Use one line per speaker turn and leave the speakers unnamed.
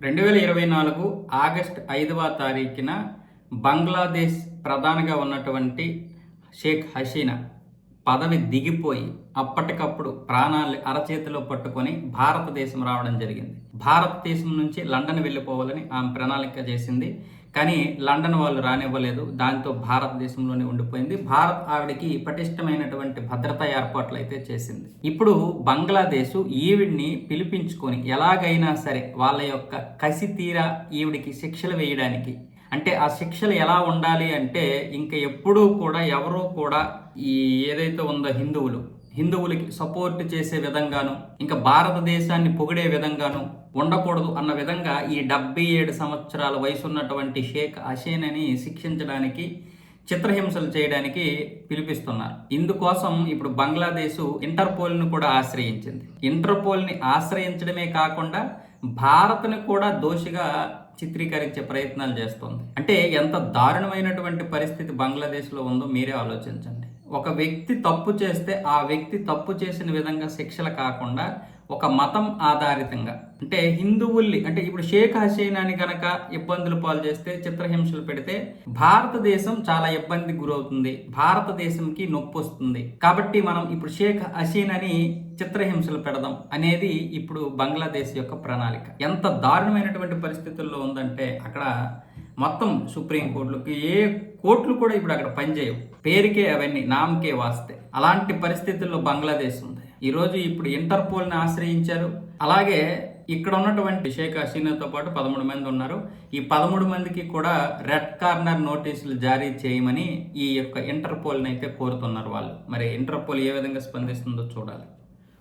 రెండు వేల ఇరవై నాలుగు ఆగస్ట్ ఐదవ తారీఖున బంగ్లాదేశ్ ప్రధానిగా ఉన్నటువంటి షేక్ హసీనా పదవి దిగిపోయి అప్పటికప్పుడు ప్రాణాలు అరచేతిలో పట్టుకొని భారతదేశం రావడం జరిగింది. భారతదేశం నుంచి లండన్ వెళ్ళిపోవాలని ఆమె ప్రణాళిక చేసింది. కానీ లండన్ వాళ్ళు రానివ్వలేదు. దాంతో భారతదేశంలోనే ఉండిపోయింది. భారత్ ఆవిడకి పటిష్టమైనటువంటి భద్రతా ఏర్పాట్లు అయితే చేసింది. ఇప్పుడు బంగ్లాదేశ్ ఈవిడ్ని పిలిపించుకొని ఎలాగైనా సరే వాళ్ళ యొక్క కసి తీరా ఈవిడికి శిక్షలు వేయడానికి అంటే ఆ శిక్షలు ఎలా ఉండాలి అంటే ఇంకా ఎప్పుడూ కూడా ఎవరూ కూడా ఈ ఏదైతే ఉందో హిందువులు హిందువులకి సపోర్ట్ చేసే విధంగాను ఇంకా భారతదేశాన్ని పొగిడే విధంగాను ఉండకూడదు అన్న విధంగా ఈ డెబ్బై ఏడు సంవత్సరాల వయసు ఉన్నటువంటి షేక్ హసీనని శిక్షించడానికి చిత్రహింసలు చేయడానికి పిలిపిస్తున్నారు. ఇందుకోసం ఇప్పుడు బంగ్లాదేశ్ ఇంటర్పోల్ను కూడా ఆశ్రయించింది. ఇంటర్పోల్ని ఆశ్రయించడమే కాకుండా భారత్ని కూడా దోషిగా చిత్రీకరించే ప్రయత్నాలు చేస్తోంది. అంటే ఎంత దారుణమైనటువంటి పరిస్థితి బంగ్లాదేశ్లో ఉందో మీరే ఆలోచించండి. ఒక వ్యక్తి తప్పు చేస్తే ఆ వ్యక్తి తప్పు చేసిన విధంగా శిక్షలు కాకుండా ఒక మతం ఆధారితంగా. అంటే హిందువుల్ని అంటే ఇప్పుడు షేక్ హసీనాని కనుక ఇబ్బందులు పాలు చేస్తే చిత్రహింసలు పెడితే భారతదేశం చాలా ఇబ్బందికి గురవుతుంది. భారతదేశంకి నొప్పి వస్తుంది. కాబట్టి మనం ఇప్పుడు షేక్ హసీనాని చిత్రహింసలు పెడదాం అనేది ఇప్పుడు బంగ్లాదేశ్ యొక్క ప్రణాళిక. ఎంత దారుణమైనటువంటి పరిస్థితుల్లో ఉందంటే అక్కడ మొత్తం సుప్రీం కోర్టులకి ఏ కోర్టులు కూడా ఇప్పుడు అక్కడ పనిచేయవు. పేరుకే అవన్నీ నామకే వాస్తే. అలాంటి పరిస్థితుల్లో బంగ్లాదేశ్ ఉంది. ఈరోజు ఇప్పుడు ఇంటర్పోల్ని ఆశ్రయించారు. అలాగే ఇక్కడ ఉన్నటువంటి షేక్ హసీనాతో పాటు పదమూడు మంది ఉన్నారు. ఈ పదమూడు మందికి కూడా రెడ్ కార్నర్ నోటీసులు జారీ చేయమని ఈ యొక్క ఇంటర్పోల్ని అయితే కోరుతున్నారు వాళ్ళు. మరి ఇంటర్పోల్ ఏ విధంగా స్పందిస్తుందో చూడాలి.